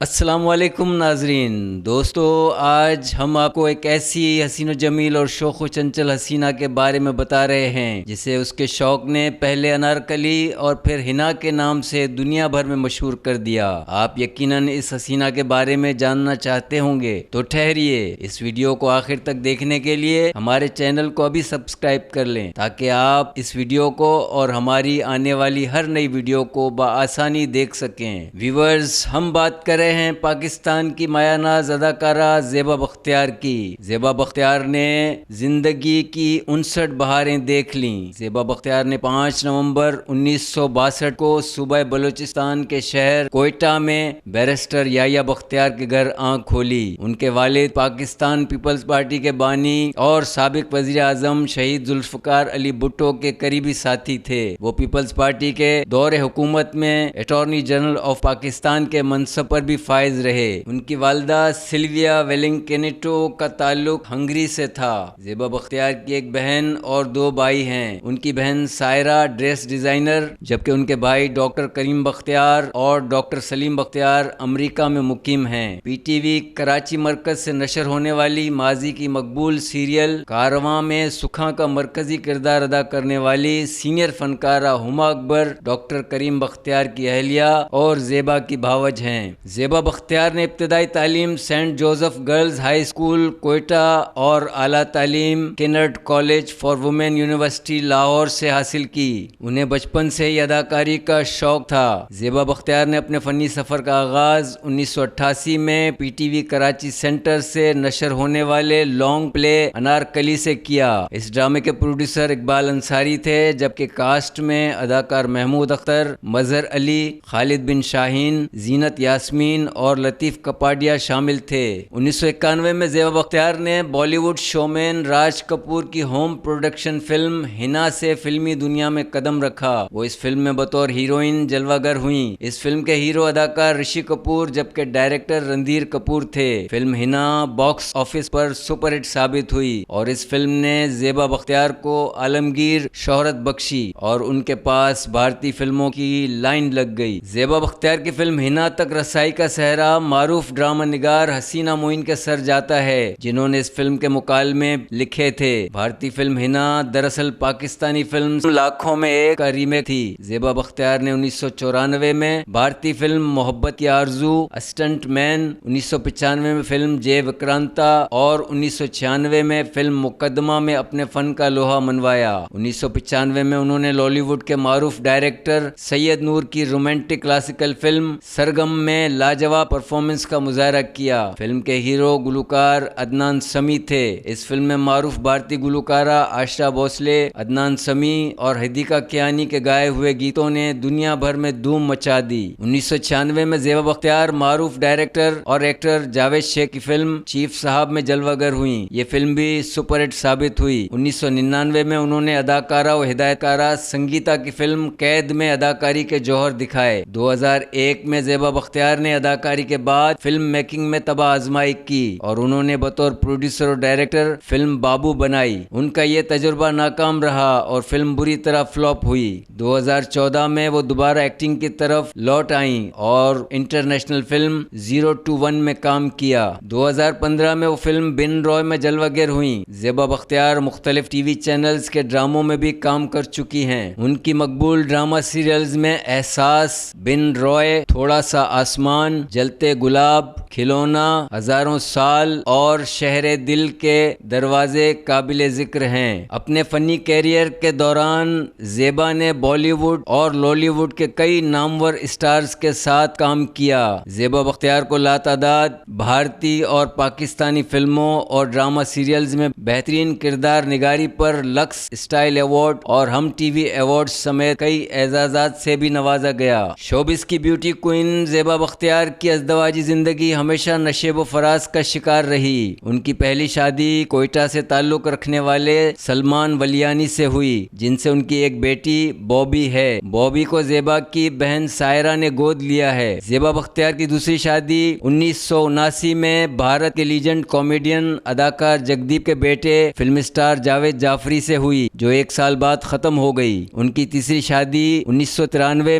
असलकुम नाजरीन। दोस्तों, आज हम आपको एक ऐसी हसीन जमील और शोख चंचल हसीना के बारे में बता रहे हैं, जिसे उसके शौक ने पहले अनारकली और फिर हिना के नाम से दुनिया भर में मशहूर कर दिया। आप यकीनन इस हसीना के बारे में जानना चाहते होंगे? तो ठहरिए। इस वीडियो को आखिर तक देखने के लिए हमारे चैनल को अभी सब्सक्राइब कर लें, ताकि आप इस वीडियो को और हमारी आने वाली हर नई वीडियो को बसानी देख सकें। व्यूवर्स, हम बात करें रहे हैं पाकिस्तान की मायानाज अदाकारा जेबा बख्तियार की। जेबा बख्तियार ने ज़िंदगी की उनसठ बहारें देख ली। जेबा बख्तियार ने पाँच नवंबर उन्नीस सौ बासठ को सूबह बलूचिस्तान के शहर कोयटा में बैरिस्टर याया बख्तियार के घर आँख खोली। उनके वालिद पाकिस्तान पीपल्स पार्टी के बानी और सबक वजी अजम शहीद जुल्फकार अली भुट्टो के करीबी साथी थे। वो पीपल्स पार्टी के दौरे हुकूमत में अटॉर्नी जनरल ऑफ़ पाकिस्तान के मनसब पर भी भी फायज रहे। उनकी वालदा सिल्विया वेलिंग केनेटो का ताल्लुक हंगरी से था। जेबा बख्तियार की एक बहन और दो भाई हैं। उनकी बहन सायरा ड्रेस डिज़ाइनर, जबकि उनके भाई डॉक्टर करीम बख्तियार और डॉक्टर सलीम बख्तियार अमरीका में मुकीम हैं। पीटीवी कराची मरकज से नशर होने वाली माजी की मकबूल सीरियल कारवां में सुखा का मरकजी किरदार अदा करने वाली सीनियर फनकारा हुमा अकबर, डॉक्टर करीम बख्तियार की अहलिया और जेबा की भावज हैं। जेबा बख्तियार ने इब्तदाई तालीम Saint Joseph girls high school, Quetta और आला तालीम Kinnaird college for women university Lahore से हासिल की। उन्हें बचपन से ही अदाकारी का शौक था। जेबा बख्तियार ने अपने फ़नी सफ़र का आगाज़ उन्नीस सौ अट्ठासी में P T V Karachi centre से नशर होने वाले लॉन्ग प्ले अनारकली से किया। इस ड्रामे के प्रोड्यूसर इकबाल अंसारी थे, जबकि कास्ट में अदाकार महमूद अख्तर, मजहर अली, खालिद बिन शाहीन, जीनत यासमीन अमीन और लतीफ़ कपाडिया शामिल थे। उन्नीस सौ इक्यानवे में जेबा बख्तियार ने बॉलीवुड शोमैन राज कपूर की होम प्रोडक्शन फ़िल्म हिना से फिल्मी दुनिया में कदम रखा। वो इस फ़िल्म में बतौर हीरोइन जलवागर हुई। इस फ़िल्म के हीरो अदाकार ऋषि कपूर, जबकि डायरेक्टर रणधीर कपूर थे। फ़िल्म हिना बॉक्स ऑफ़िस पर सुपरहिट साबित हुई और इस फ़िल्म ने जेबा बख्तियार को आलमगीर शोहरत बख्शी और उनके पास भारतीय फ़िल्मों की लाइन लग गई। जेबा बख्तियार की फ़िल्म हिना तक रसाई का सहरा मारूफ ड्रामा निगार हसीना मोइन के सर जाता है, जिन्होंने इस फ़िल्म के मुकालमे लिखे थे। भारतीय फ़िल्म हिना दरअसल पाकिस्तानी फ़िल्म लाखों में एक का रीमेक थी। जेबा बख्तियार ने उन्नीस सौ चौरानवे में भारतीय फ़िल्म मोहब्बत की आरज़ू असिस्टेंट मैन उन्नीस में फ़िल्म जय विक्रांता और उन्नीस सौ छियानवे में फ़िल्म मुकदमा में अपने फन का लोहा मनवाया। उन्नीस में उन्होंने लॉलीवुड के मारूफ डायरेक्टर सैयद नूर की रोमांटिक क्लासिकल फ़िल्म सरगम में लाजवाब परफॉर्मेंस का मुजाहरा किया। फ़िल्म के हीरो, गुलकार अदनान समी थे। इस फ़िल्म में मारूफ भारतीय गुलकारा, आशा भोसले, अदनान समी और हदीका कियानी के गाए हुए गीतों ने दुनिया भर में धूम मचा दी। उन्नीस सौ छियानवे में जेबा बख्तियार, मारूफ डायरेक्टर और एक्टर जावेद शेख की फ़िल्म चीफ साहब में जलवागर हुई। ये फ़िल्म भी सुपरहिट साबित हुई। उन्नीस सौ निन्यानवे में उन्होंने अदाकारा और हिदायतकारा संगीता की फ़िल्म कैद में अदाकारी के जौहर दिखाए। 2001 में जेबा बख्तियार ने अदाकारी के बाद फ़िल्म मेकिंग में तबाह आजमाई की और उन्होंने बतौर प्रोड्यूसर और डायरेक्टर फ़िल्म बाबू बनाई। उनका ये तजुर्बा नाकाम रहा और फ़िल्म बुरी तरह फ्लॉप हुई। 2014 में वो दोबारा एक्टिंग की तरफ़ लौट आई और international film zero two one में काम किया। 2015 में वो फ़िल्म बिन रॉय में जलवागर हुई। जेबा बख्तियार मुख्तलिफ़ टीवी चैनल्स के ड्रामों में भी काम कर चुकी हैं। उनकी मकबूल ड्रामा सीरियल्स में एहसास, बिन रॉय, थोड़ा सा आसमान जलते गुलाब, खिलौना, हज़ारों साल और शहर दिल के दरवाजे काबिल ज़िक्र हैं। अपने फनी कैरियर के दौरान जेबा ने बॉलीवुड और लॉलीवुड के कई नामवर स्टार्स के साथ काम किया। जेबा बख्तियार को लातादाद भारतीय और पाकिस्तानी फ़िल्मों और ड्रामा सीरियल्स में बेहतरीन किरदार, निगारी पर लक्स स्टाइल अवार्ड और हम टीवी अवार्ड समेत कई एजाजात से भी नवाजा गया। शोबिस की ब्यूटी क्वीन जेबा बख्तियार प्यार की अजदवाजी ज़िंदगी हमेशा नशेब फराज का शिकार रही। उनकी पहली शादी कोयटा से ताल्लुक़ रखने वाले सलमान वलियानी से हुई, जिनसे उनकी एक बेटी बॉबी है। बॉबी को जेबा की बहन सायरा ने गोद लिया है। जेबा बख्तियार की दूसरी शादी उन्नीस में भारत के लीजेंड कॉमेडियन अदाकार जगदीप के बेटे फ़िल्म स्टार जावेद जाफरी से हुई, जो एक साल बाद ख़त्म हो गई। उनकी तीसरी शादी उन्नीस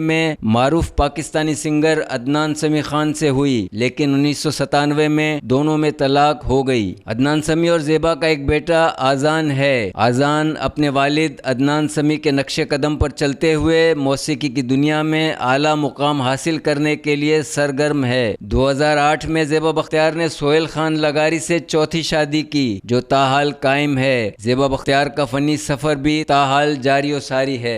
में मारूफ पाकिस्तानी सिंगर अदनान समी खान से हुई, लेकिन उन्नीस सौ सतानवे में दोनों में तलाक हो गई। अदनान समी और जेबा का एक बेटा आजान है। आजान अपने वालिद अदनान समी के नक्शे कदम पर चलते हुए मौसीकी की दुनिया में आला मुकाम हासिल करने के लिए सरगर्म है। 2008 में जेबा बख्तियार ने सोहेल खान लगारी से चौथी शादी की, जो ताहाल कायम है। जेबा बख्तियार का फनी सफ़र भी ताहाल जारी सारी है।